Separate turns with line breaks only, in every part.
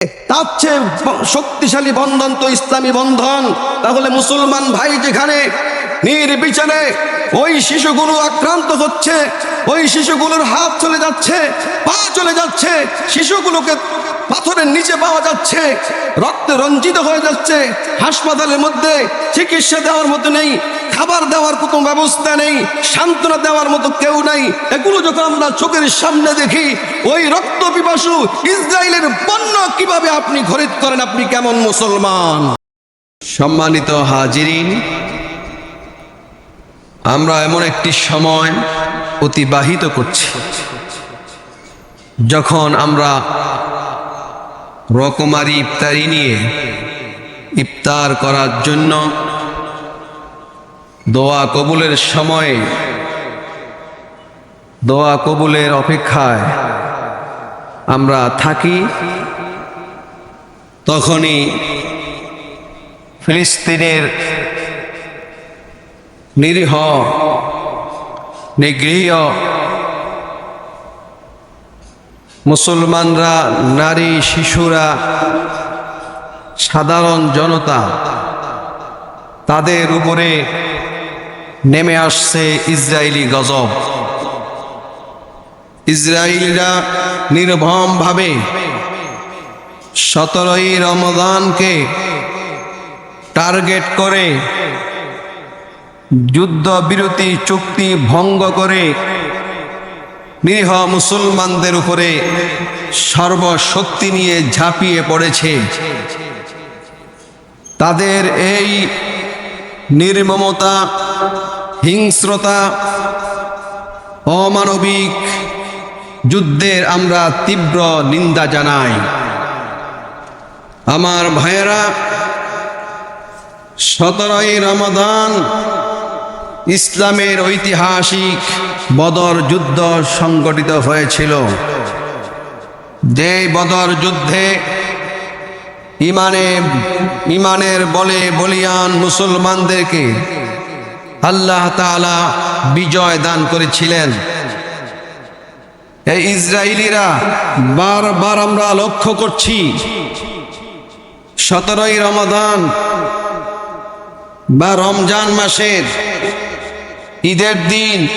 তার চেয়ে শক্তিশালী বন্ধন তো ইসলামী বন্ধন। তাহলে মুসলমান ভাই যেখানে নির্বিচারে ওই শিশুগুলো আক্রান্ত হচ্ছে, ওই শিশুগুলোর হাত চলে যাচ্ছে, পা চলে যাচ্ছে, শিশুগুলোকে পাথরের নিচে পাওয়া যাচ্ছে, রক্তে রঞ্জিত হয়ে যাচ্ছে, হাসপাতালের মধ্যে চিকিৎসা দেওয়ার মতো নেই, খাবার দেওয়ার কোনো ব্যবস্থা নেই, সান্ত্বনা দেওয়ার মতো কেউ নাই। এগুলো যখন আমরা চোখের সামনে দেখি, ওই রক্ত পিপাসু ইসরায়েলের পণ্য কীভাবে আপনি খরিদ করেন আপনি কেমন মুসলমান? সম্মানিত হাজিরিন আমরা এমন একটি সময় অতিবাহিত করছি, যখন আমরা রকমারি ইফতারি নিয়ে ইফতার করার জন্য দোয়া কবুলের সময়ে, দোয়া কবুলের অপেক্ষায় আমরা থাকি, তখনই ফিলিস্তিনের নিরীহ নিগৃহ মুসলমানরা, নারী, শিশুরা, সাধারণ জনতা, তাদের উপরে নেমে আসছে ইসরায়েলি গজব। ইসরায়েলরা নির্ভমভাবে সতেরোই রমদানকে টার্গেট করে যুদ্ধবিরতি চুক্তি ভঙ্গ করে নিরীহ মুসলমানদের উপরে সর্বশক্তি নিয়ে ঝাঁপিয়ে পড়েছে। তাদের এই নির্মমতা, হিংস্রতা, অমানবিক যুদ্ধের আমরা তীব্র নিন্দা জানাই। আমার ভাইয়েরা, সতেরোই রমাদান ইসলামের ঐতিহাসিক বদর যুদ্ধ সংগঠিত হয়েছিল। যে বদর যুদ্ধে ইমানে, ইমানের বলে বলিয়ান মুসলমানদেরকে আল্লাহ তাআলা বিজয় দান করেছিলেন। এই ইসরায়েলিরা বারবার আমরা লক্ষ্য করছি, সতেরোই রমাদান বা রমজান মাসের ঈদের দিন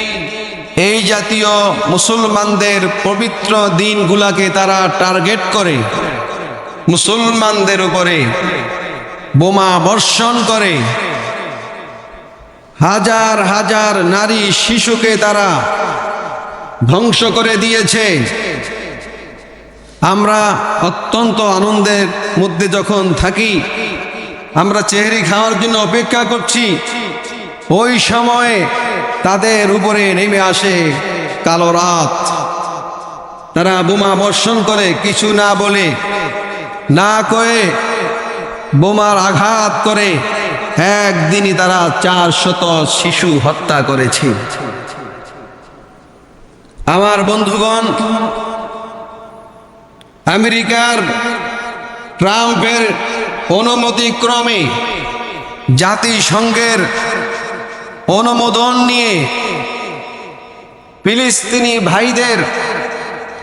এই জাতীয় মুসলমানদের পবিত্র দিনগুলাকে তারা টার্গেট করে, মুসলমানদের উপরে বোমা বর্ষণ করে। হাজার হাজার নারী শিশুকে তারা ধ্বংস করে দিয়েছে। আমরা অত্যন্ত আনন্দের মধ্যে যখন থাকি, আমরা চেহারি খাওয়ার জন্য অপেক্ষা করছি। ওই সময়ে তাদের উপরে নেমে আসে কালো রাত। তারা বোমা বর্ষণ করে কিছু না বলে, না কয়ে বোমার আঘাত করে। একদিনই তারা চার শত শিশু হত্যা করেছে। আমার বন্ধুগণ, আমেরিকার ট্রাম্পের অনুমতিক্রমে জাতিসংঘের অনুমোদন নিয়ে ফিলিস্তিনি ভাইদের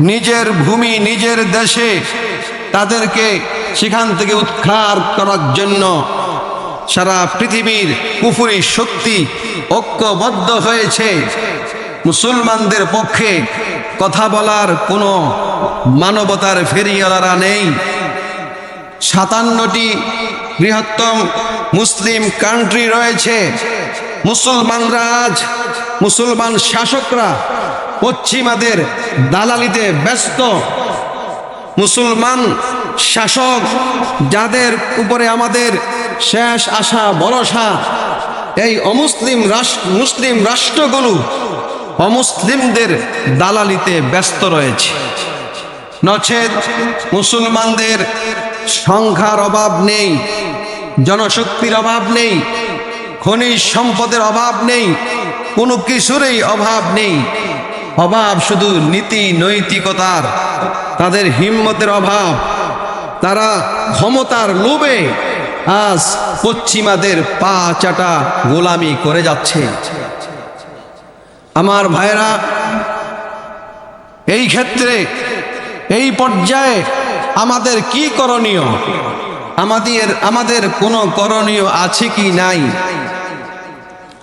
নিজের ভূমি, নিজের দেশে তাদেরকে সেখান থেকে উৎখার করার জন্য সারা পৃথিবীর কুফুরি শক্তি ঐক্যবদ্ধ হয়েছে। মুসলমানদের পক্ষে কথা বলার কোনো মানবতার ফেরিয়ালারা নেই। সাতান্নটি বৃহত্তম মুসলিম কান্ট্রি রয়েছে। মুসলমানরা রাজ মুসলমান শাসকরা পশ্চিমাদের দালালিতে ব্যস্ত। মুসলমান শাসক যাদের উপরে আমাদের শেষ আশা ভরসা এই অমুসলিম রাষ্ট্র মুসলিম রাষ্ট্রগুলো অমুসলিমদের দালালিতে ব্যস্ত রয়েছে। নচেত মুসলমানদের সংখ্যার অভাব নেই, জনশক্তির অভাব নেই খনিজ সম্পদের অভাব নেই, কোনো কিছুরই অভাব নেই। অভাব শুধু নীতি নৈতিকতার, তাদের হিম্মতের অভাব। তারা ক্ষমতার লোভে আজ পশ্চিমাদের পা চাটা গোলামি করে যাচ্ছে। আমার ভাইরা এই ক্ষেত্রে, এই পর্যায়ে আমাদের কি করণীয়? আমাদের আমাদের কোনো করণীয় আছে কি নাই?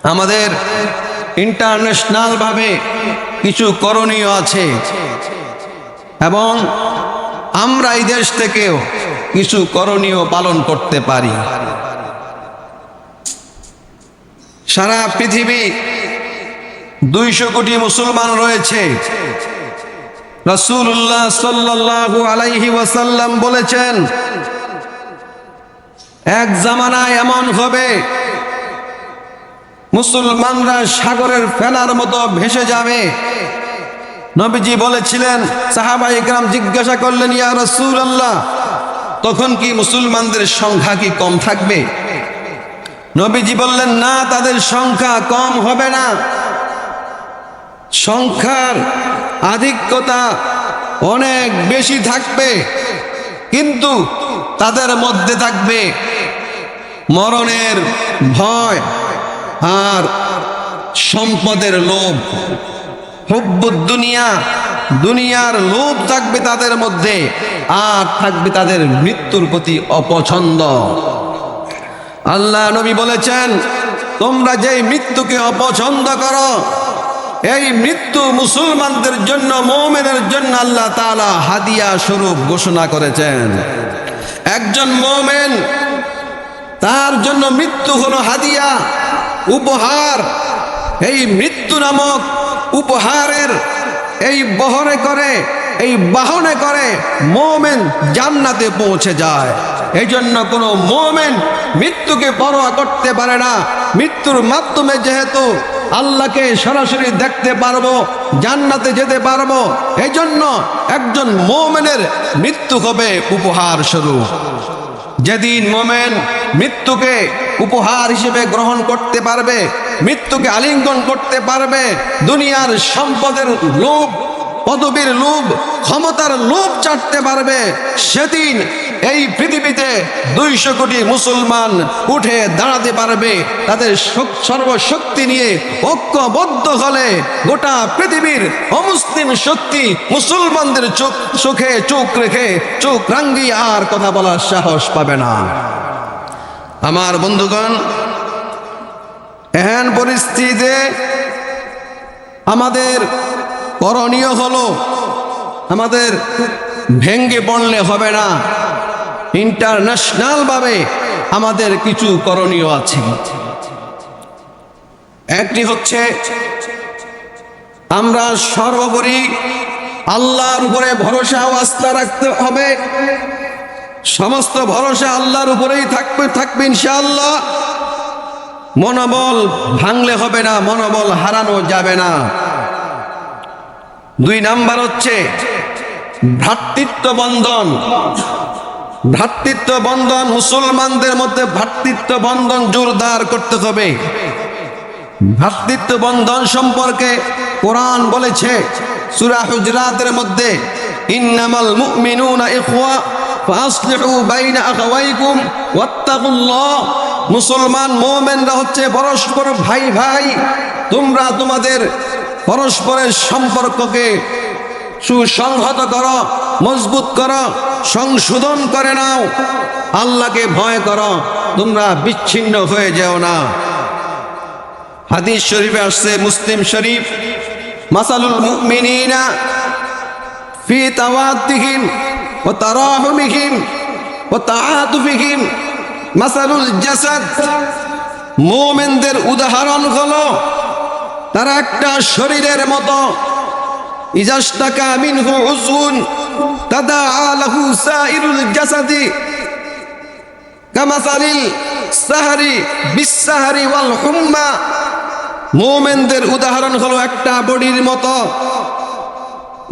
আমাদের ইন্টারন্যাশনাল ভাবে কিছু করণীয় আছে। এবং আমরা এই দেশ থেকেও কিছু করণীয় পালন করতে পারি। সারা পৃথিবী দুইশো কোটি মুসলমান রয়েছে। রসুল্লাহ সাল্লাল্লাহু আলাইহি ওয়াসাল্লাম বলেছেন এক জামানায় এমন হবে। মুসলমানরা সাগরের ফেনার মতো ভেসে যাবে। নবীজি বলেছিলেন, সাহাবা ইকরাম জিজ্ঞাসা করলেন, ইয়া রসুল আল্লাহ তখন কি মুসলমানদের সংখ্যা কি কম থাকবে? নবীজি বললেন, না, তাদের সংখ্যা কম হবে না। সংখ্যার আধিক্যতা অনেক বেশি থাকবে, কিন্তু তাদের মধ্যে থাকবে মরণের ভয় আর সম্পদের লোভ। দুনিয়া দুনিয়ার লোভ থাকবে তাদের মধ্যে আর থাকবে তাদের মৃত্যুর প্রতি অপছন্দ। আল্লাহ নবী বলেছেন, তোমরা যেই মৃত্যুকে অপছন্দ করো, এই মৃত্যু মুসলমানদের জন্য মোমেনের জন্য আল্লাহ তালা হাদিয়া স্বরূপ ঘোষণা করেছেন। একজন মোমেন তার জন্য মৃত্যু হলো হাদিয়া, উপহার। এই মৃত্যু নামক উপহারের এই বহরে করে, এই বাহনে করে মোমেন জান্নাতে পৌঁছে যায়। এই জন্য কোনো মোমেন মৃত্যুকে পরোয়া করতে পারে না। মৃত্যুর মাধ্যমে যেহেতু আল্লাহকে সরাসরি দেখতে পারব, জান্নাতে যেতে পারব এই জন্য একজন মোমেনের মৃত্যু হবে উপহার স্বরূপ। যেদিন মোমেন মৃত্যুকে উপহার হিসেবে গ্রহণ করতে পারবে, মৃত্যুকে আলিঙ্গন করতে পারবে, দুনিয়ার সম্পদের লোভ পদবীর লোভ, ক্ষমতার লোভ চাটতে পারবে সেদিন এই পৃথিবীতে দুইশো কোটি মুসলমান উঠে দাঁড়াতে পারবে। তাদের সর্বশক্তি নিয়ে ঐক্যবদ্ধ হলে গোটা পৃথিবীর অমুসলিম শক্তি মুসলমানদের চোখ, চোখে চোখ রেখে চোখ রাঙ্গি আর কথা বলার সাহস পাবে না। আমার বন্ধুগণ, এহেন পরিস্থিতিতে আমাদের করণীয় হলো আমাদের ভেঙ্গে পড়লে হবে না। ইন্টারন্যাশনাল ভাবে আমাদের কিছু করণীয় আছে। একটি হচ্ছে আমরা সর্বোপরি আল্লাহর উপরে ভরসা ও আস্থা রাখতে হবে। সমস্ত ভরসা আল্লাহর উপরেই থাকবে থাকবে ইনশাআল্লাহ। মনোবল ভাঙলে হবে না, মনোবল হারানো যাবে না। দুই নাম্বার হচ্ছে ভ্রাতৃত্ব বন্ধন। ভ্রাতৃত্ব বন্ধন মুসলমানদের মধ্যে ভ্রাতৃত্ব বন্ধন জোরদার করতে হবে। ভ্রাতৃত্ব বন্ধন সম্পর্কে কোরআন বলেছে, সূরা হুজরাতের মধ্যে, ইন্নামাল মুমিনুনা ইখওয়া, ফাসলিহু বাইনা আখাওয়াইকুম, ওয়াত্তাকুল্লাহ। মুসলমান মুমিনরা হচ্ছে পরস্পর ভাই ভাই, তোমরা তোমাদের পরস্পরের সম্পর্ককে সুসংহত করো, মজবুত করো, সংশোধন করে নাও। আল্লাহকে ভয় করো, তোমরা বিচ্ছিন্ন হয়ে যেও না। হাদিস শরীফে আসছে মুসলিম শরীফ, মাসালুল মুমিনিনা ফি তাওয়াদ্দিহিম ওয়া তারাহুমিহিম ওয়া তাআতুফিহিম মাসালুল জাসাদ, মুমিনদের উদাহরণ হলো তারা একটা শরীরের মতো। ওয়াল মোমেনদের উদাহরণ হলো একটা বডির মতো।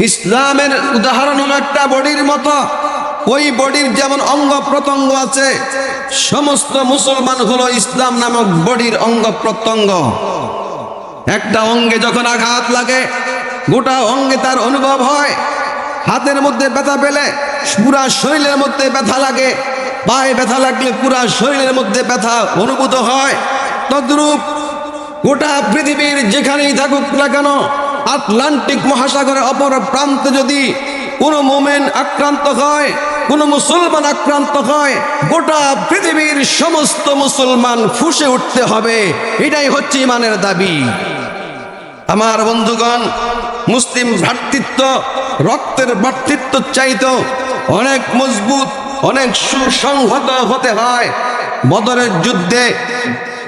ইসলামের উদাহরণ হলো একটা বডির মতো। ওই বডির যেমন অঙ্গ প্রত্যঙ্গ আছে, সমস্ত মুসলমান হলো ইসলাম নামক বডির অঙ্গ প্রত্যঙ্গ। একটা অঙ্গে যখন আঘাত লাগে, গোটা অঙ্গে তার অনুভব হয়। হাতের মধ্যে ব্যথা পেলে, পুরা শরীরের মধ্যে ব্যথা লাগে। পায়ে ব্যথা লাগলে পুরা শরীরের মধ্যে ব্যথা অনুভূত হয়। তদ্রূপ গোটা পৃথিবীর যেখানেই থাকুক না কেন, আটলান্টিক মহাসাগরের অপর প্রান্তে যদি কোনো মোমেন আক্রান্ত হয়, কোন মুসলমান আক্রান্ত হয়, গোটা পৃথিবীর সমস্ত মুসলমান ফুসে উঠতে হবে। এটাই হচ্ছে ইমানের দাবি। আমার বন্ধুগণ, মুসলিম ভ্রাতৃত্ব রক্তের ভ্রাতৃত্ব চাইতো অনেক মজবুত, অনেক সুসংহত হতে হয়। বদরের যুদ্ধে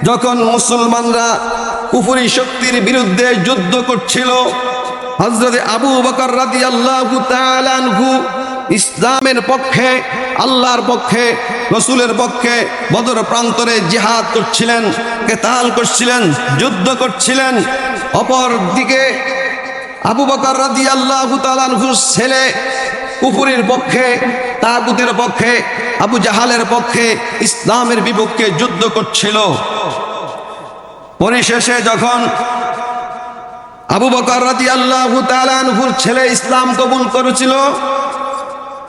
যখন মুসলমানরা কুফুরি শক্তির বিরুদ্ধে যুদ্ধ করছিল হজরত আবু বকর রাদি আল্লাহ ইসলামের পক্ষে, আল্লাহর পক্ষে, রসুলের পক্ষে বদর প্রান্তরে জিহাদ করছিলেন, কেতাল করছিলেন, যুদ্ধ করছিলেন। অপর দিকে আবু বকর রাদি আল্লাহ ছেলে কুফুরের পক্ষে, তাগুতের পক্ষে, আবু জাহালের পক্ষে ইসলামের বিপক্ষে যুদ্ধ করছিল। পরিশেষে যখন আবু বকর রাদি আল্লাহ তালানহুর ছেলে ইসলাম কবুল করেছিল,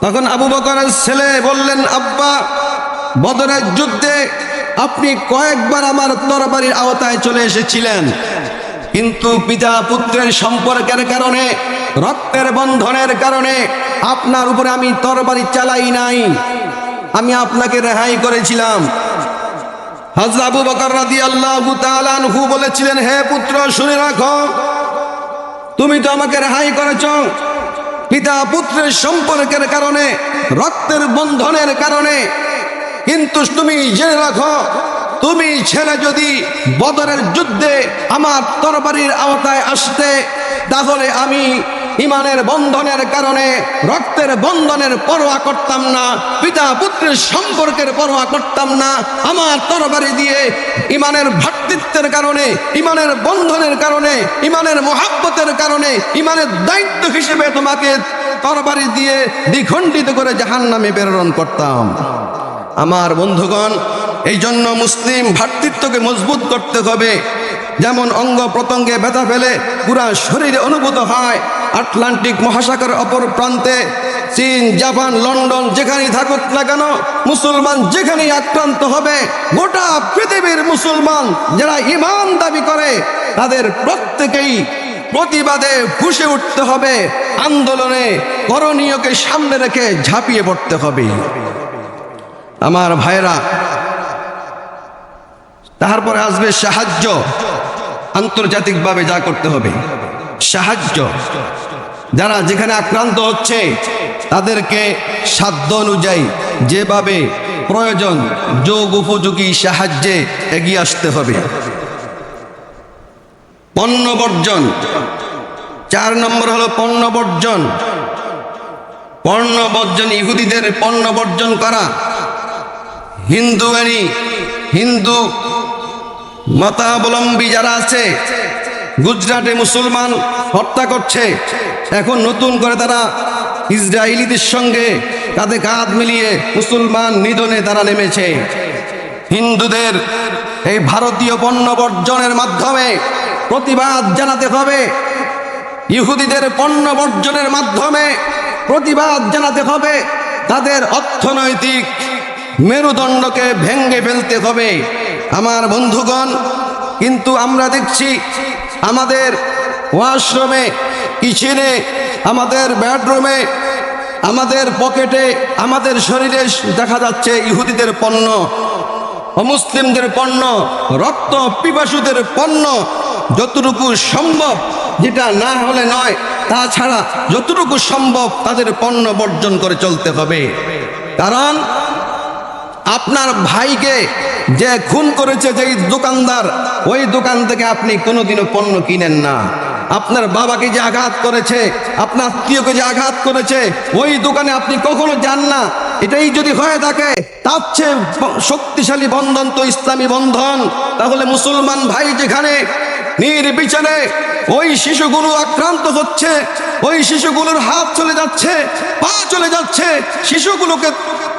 তখন আবু বকরের ছেলে বললেন, আব্বা, বদরের যুদ্ধে আপনি কয়েকবার আমার তরবারির আওতায় চলে এসেছিলেন। কিন্তু পিতা পুত্রের সম্পর্কের কারণে, রক্তের বন্ধনের কারণে আপনার উপরে আমি তরবারি চালাই নাই। আমি আপনাকে রেহাই করেছিলাম। হজরত আবু বকর রাদিয়াল্লাহু তাআলা আনহু বলেছিলেন, হে পুত্র, শুনে রাখো। তুমি তো আমাকে রেহাই করেছ। পিতা পুত্রের সম্পর্কের কারণে, রক্তের বন্ধনের কারণে। কিন্তু তুমি জেনে রাখো তুমি ছেলে যদি বদরের যুদ্ধে আমার তরবারির আওতায় আসতে, তাহলে আমি ইমানের বন্ধনের কারণে রক্তের বন্ধনের পরোয়া করতাম না, পিতা পুত্রের সম্পর্কের পরোয়া করতাম না, আমার তরবারি দিয়ে ইমানের ভ্রাতৃত্বের কারণে, ইমানের বন্ধনের কারণে, ইমানের মহাব্বতের কারণে, ইমানের দায়িত্ব হিসেবে তোমাকে তরবারি দিয়ে দ্বিখণ্ডিত করে জাহান নামে প্রেরণ করতাম। আমার বন্ধুগণ এই জন্য মুসলিম ভ্রাতৃত্বকে মজবুত করতে হবে। যেমন অঙ্গ প্রত্যঙ্গে ব্যথা ফেলে পুরা শরীরে অনুভূত হয়। আটলান্টিক মহাসাগরের অপর প্রান্তে চীন, জাপান, লন্ডন যেখানেই থাকুক না কেন মুসলমান যেখানেই আক্রান্ত হবে, গোটা পৃথিবীর মুসলমান যারা ইমান দাবি করে, তাদের প্রত্যেকেই প্রতিবাদে ফুসে উঠতে হবে। আন্দোলনে করণীয়কে সামনে রেখে ঝাঁপিয়ে পড়তে হবে। আমার ভাইরা তারপরে আসবে সাহায্য। আন্তর্জাতিকভাবে যা করতে হবে। সাহায্য। যারা যেখানে আক্রান্ত হচ্ছে, তাদেরকে সাধ্য অনুযায়ী যেভাবে প্রয়োজন, যোগ উপযোগী সাহায্যে এগিয়ে আসতে হবে। পণ্য বর্জন। চার নম্বর হলো পণ্য বর্জন। পণ্য বর্জন, ইহুদিদের পণ্য বর্জন করা। হিন্দু হিন্দু মতাবলম্বী যারা আছে, গুজরাটে মুসলমান হত্যা করছে। এখন নতুন করে তারা ইসরায়েলিদের সঙ্গে কাঁধে কাঁধ মিলিয়ে মুসলমান নিধনে তারা নেমেছে। হিন্দুদের এই ভারতীয় পণ্য বর্জনের মাধ্যমে প্রতিবাদ জানাতে হবে। ইহুদিদের পণ্য বর্জনের মাধ্যমে প্রতিবাদ জানাতে হবে। তাদের অর্থনৈতিক মেরুদণ্ডকে ভেঙ্গে ফেলতে হবে। আমার বন্ধুগণ, কিন্তু আমরা দেখছি আমাদের ওয়াশরুমে, কিচেনে, আমাদের বেডরুমে, আমাদের পকেটে, আমাদের শরীরে দেখা যাচ্ছে ইহুদিদের পণ্য, অমুসলিমদের পণ্য, রক্ত পিপাসুদের পণ্য, যতটুকু সম্ভব, যেটা না হলে নয়, তাছাড়া যতটুকু সম্ভব তাদের পণ্য বর্জন করে চলতে হবে। কারণ আপনার ভাইকে যে খুন করেছে যেই দোকানদার, ওই দোকান থেকে আপনি কোনোদিনও পণ্য কিনেন না। আপনার বাবাকে যে আঘাত করেছে, আপনার আত্মীয়কে যে আঘাত করেছে, ওই দোকানে আপনি কখনো যান না। এটাই যদি হয়ে থাকে, তার চেয়ে শক্তিশালী বন্ধন তো ইসলামী বন্ধন। তাহলে মুসলমান ভাই যেখানে নির্বিচারে ওই শিশুগুলো আক্রান্ত হচ্ছে, ওই শিশুগুলোর হাত চলে যাচ্ছে, পা চলে যাচ্ছে, শিশুগুলোকে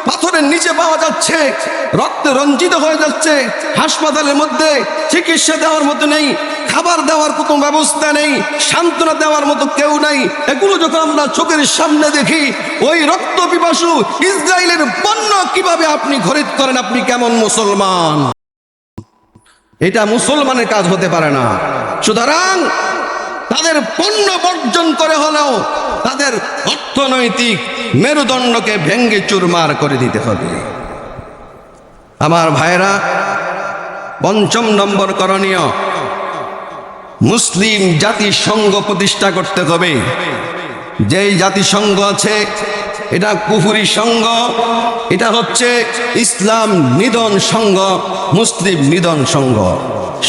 পাথরের নিচে পাওয়া যাচ্ছে, রক্তে রঞ্জিত হয়ে যাচ্ছে, হাসপাতালের মধ্যে চিকিৎসা দেওয়ার মতো নেই, খাবার দেওয়ার কোনো ব্যবস্থা নেই, সান্ত্বনা দেওয়ার মতো কেউ নাই। এগুলো যখন আমরা চোখের সামনে দেখি, ওই রক্ত পিপাসু ইসরায়েলের পণ্য কীভাবে আপনি খরিদ করেন, আপনি কেমন মুসলমান? এটা মুসলমানের কাজ হতে পারে না। সুতরাং তাদের পণ্য বর্জন করে হলেও তাদের অর্থনৈতিক মেরুদণ্ডকে ভেঙ্গে চুরমার করে দিতে হবে। আমার ভাইরা পঞ্চম নম্বর করণীয়, মুসলিম জাতিসংঘ প্রতিষ্ঠা করতে হবে। যেই জাতিসংঘ আছে এটা কুফুরি সংঘ এটা হচ্ছে ইসলাম নিধন সংঘ মুসলিম নিধন সংঘ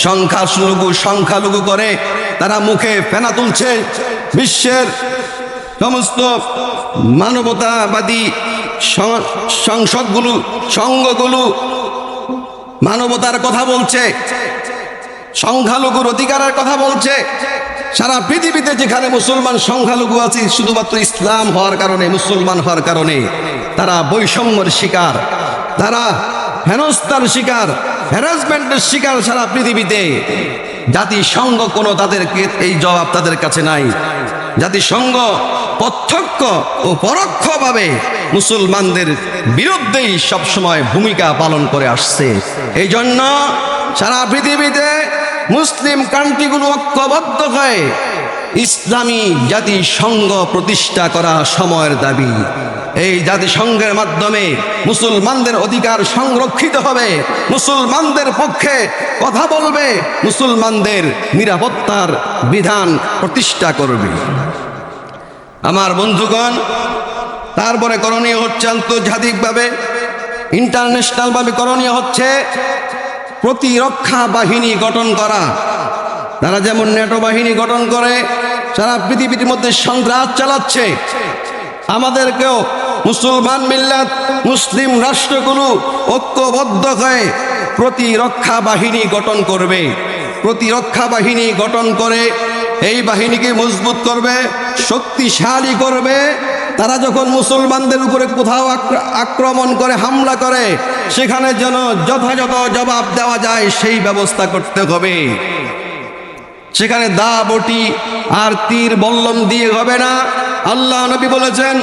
সংখ্যালঘু সংখ্যালঘু করে তারা মুখে ফেনা তুলছে। বিশ্বের সমস্ত মানবতাবাদী সংসদগুলো সংঘগুলো মানবতার কথা বলছে, সংখ্যালঘুর অধিকারের কথা বলছে। সারা পৃথিবীতে যেখানে মুসলমান সংখ্যালঘু আছে, শুধুমাত্র ইসলাম হওয়ার কারণে, মুসলমান হওয়ার কারণে, তারা বৈষম্যের শিকার, তারা হেনস্থার শিকার হ্যারাসমেন্টের শিকার সারা পৃথিবীতে। জাতিসংঘ কোনো তাদেরকে এই জবাব তাদের কাছে নাই। জাতিসংঘ প্রত্যক্ষ ও পরোক্ষভাবে মুসলমানদের বিরুদ্ধেই সবসময় ভূমিকা পালন করে আসছে। এই জন্য সারা পৃথিবীতে মুসলিম কান্ট্রিগুলো ঐক্যবদ্ধ হয়ে ইসলামী জাতিসংঘ প্রতিষ্ঠা করা সময়ের দাবি। এই জাতিসংঘের মাধ্যমে মুসলমানদের অধিকার সংরক্ষিত হবে, মুসলমানদের পক্ষে কথা বলবে, মুসলমানদের নিরাপত্তার বিধান প্রতিষ্ঠা করবে। আমার বন্ধুগণ, তারপরে করণীয় হচ্ছে আন্তর্জাতিকভাবে, ইন্টারন্যাশনালভাবে করণীয় হচ্ছে প্রতিরক্ষা বাহিনী গঠন করা। তারা যেমন নেটো বাহিনী গঠন করে, সারা পৃথিবীর মধ্যে সন্ত্রাস চালাচ্ছে। আমাদেরকেও মুসলমান মিল্লাত, মুসলিম রাষ্ট্রগুলো ঐক্যবদ্ধ হয়ে প্রতিরক্ষা বাহিনী গঠন করবে। প্রতিরক্ষা বাহিনী গঠন করে এই বাহিনীকে মজবুত করবে, শক্তিশালী করবে। তারা যখন মুসলমানদের উপরে কোথাও আক্র- আক্রমণ করে, হামলা করে, সেখানে যেন যথাযথ জবাব দেওয়া যায়, সেই ব্যবস্থা করতে হবে। সেখানে দা, বটি আর তীর, বল্লম দিয়ে হবে না। আল্লাহ নবী বলেছেন,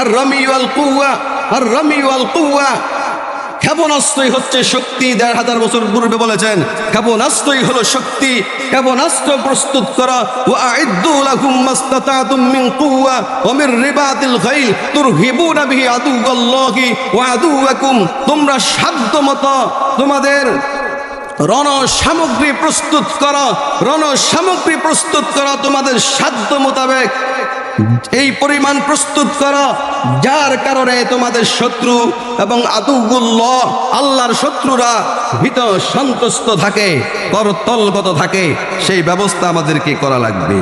আর রমি কুয়া, আর রমি কুয়া ক্ষেপণাস্ত্রই হচ্ছে শক্তি, দেড় হাজার বছর পূর্বে বলেছেন, ক্ষেপণাস্ত্রই হলো শক্তি, ক্ষেপণাস্ত্র প্রস্তুত করা ও আইদ্দু লাকুম মাস্তাতাতুম মিন ওয়া তোমরা তোমাদের রণ সামগ্রী প্রস্তুত করো রণ সামগ্রী প্রস্তুত করো তোমাদের সাধ্য মোতাবেক এই পরিমাণ প্রস্তুত করো। যার কারণে তোমাদের শত্রু এবং আদুগুল্লাহ আল্লাহর শত্রুরা ভীত সন্তুষ্ট থাকে করতলগত থাকে। সেই ব্যবস্থা আমাদেরকে করা লাগবে।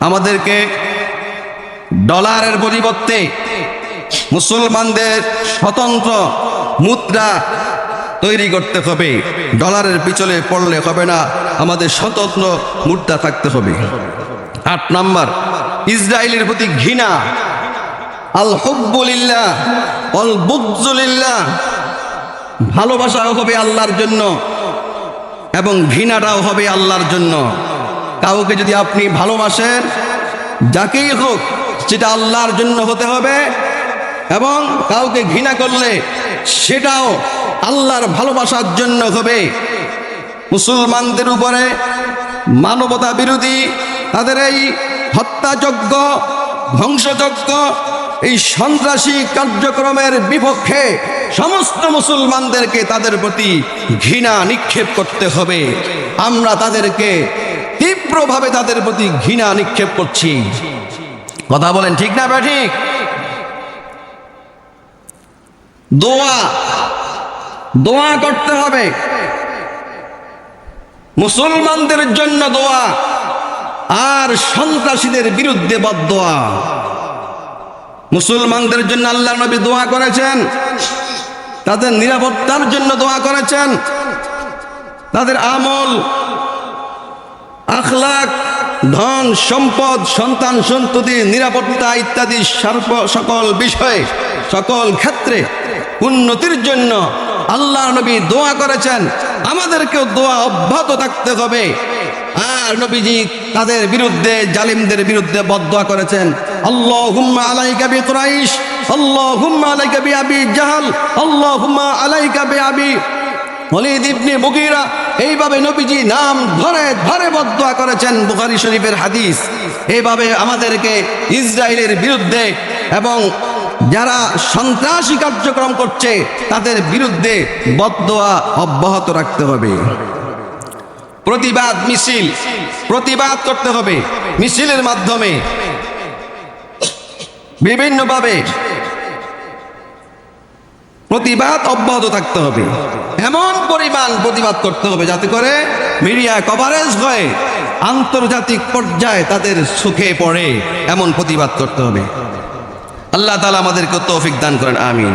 আমাদেরকে ডলারের পরিবর্তে মুসলমানদের স্বতন্ত্র মুদ্রা তৈরি করতে হবে। ডলারের পিছনে পড়লে হবে না। আমাদের স্বতন্ত্র মুদ্রা থাকতে হবে। আট নাম্বার ইসরায়েলের প্রতি ঘৃণা। আল হব্বুলিল্লাহ অল বুজ্জুলিল্লাহ ভালোবাসাও হবে আল্লাহর জন্য এবং ঘৃণাটাও হবে আল্লাহর জন্য। কাউকে যদি আপনি ভালোবাসেন, যাকেই হোক, সেটা আল্লাহর জন্য হতে হবে এবং কাউকে ঘৃণা করলে সেটাও আল্লাহর ভালোবাসার জন্য হবে। মুসলমানদের উপরে মানবতা বিরোধী তাদের এই হত্যাযজ্ঞ, ধ্বংসযজ্ঞ, এই সন্ত্রাসী কার্যক্রমের বিপক্ষে সমস্ত মুসলমানদেরকে তাদের প্রতি ঘৃণা নিক্ষেপ করতে হবে। আমরা তাদেরকে তীব্রভাবে তাদের প্রতি ঘৃণা নিক্ষেপ করছি। কথা বলেন ঠিক না ঠিক? দোয়া দোয়া করতে হবে। মুসলমানদের জন্য দোয়া আর সন্ত্রাসীদের বিরুদ্ধে বদোয়া মুসলমানদের জন্য আল্লাহ নবী দোয়া করেছেন। তাদের নিরাপত্তার জন্য দোয়া করেছেন। তাদের আমল, আখলাক, ধন, সম্পদ, সন্তান, সন্ততি, নিরাপত্তা ইত্যাদি সর্ব সকল বিষয়ে, সকল ক্ষেত্রে উন্নতির জন্য আল্লাহ নবী দোয়া করেছেন। আমাদেরকেও দোয়া অব্যাহত থাকতে হবে। আর নবীজি তাদের বিরুদ্ধে, জালিমদের বিরুদ্ধে বদোয়া করেছেন। আল্লাহ হুম্মা কুরাইশ হুম্মা জাহাল হুম্মা এইভাবে নবীজি নাম ধরে ধরে বদুয়া করেছেন বুখারী শরীফের হাদিস। এইভাবে আমাদেরকে ইসরায়েলের বিরুদ্ধে এবং যারা সন্ত্রাসী কার্যক্রম করছে, তাদের বিরুদ্ধে বদোয়া অব্যাহত রাখতে হবে। প্রতিবাদ মিছিল। প্রতিবাদ করতে হবে মিছিলের মাধ্যমে। বিভিন্নভাবে প্রতিবাদ অব্যাহত থাকতে হবে। এমন পরিমাণ প্রতিবাদ করতে হবে যাতে করে মিডিয়া কভারেজ হয় আন্তর্জাতিক পর্যায়ে তাদের সুখে পড়ে এমন প্রতিবাদ করতে হবে। আল্লাহ তালা আমাদেরকে তৌফিক দান করেন, আমিন।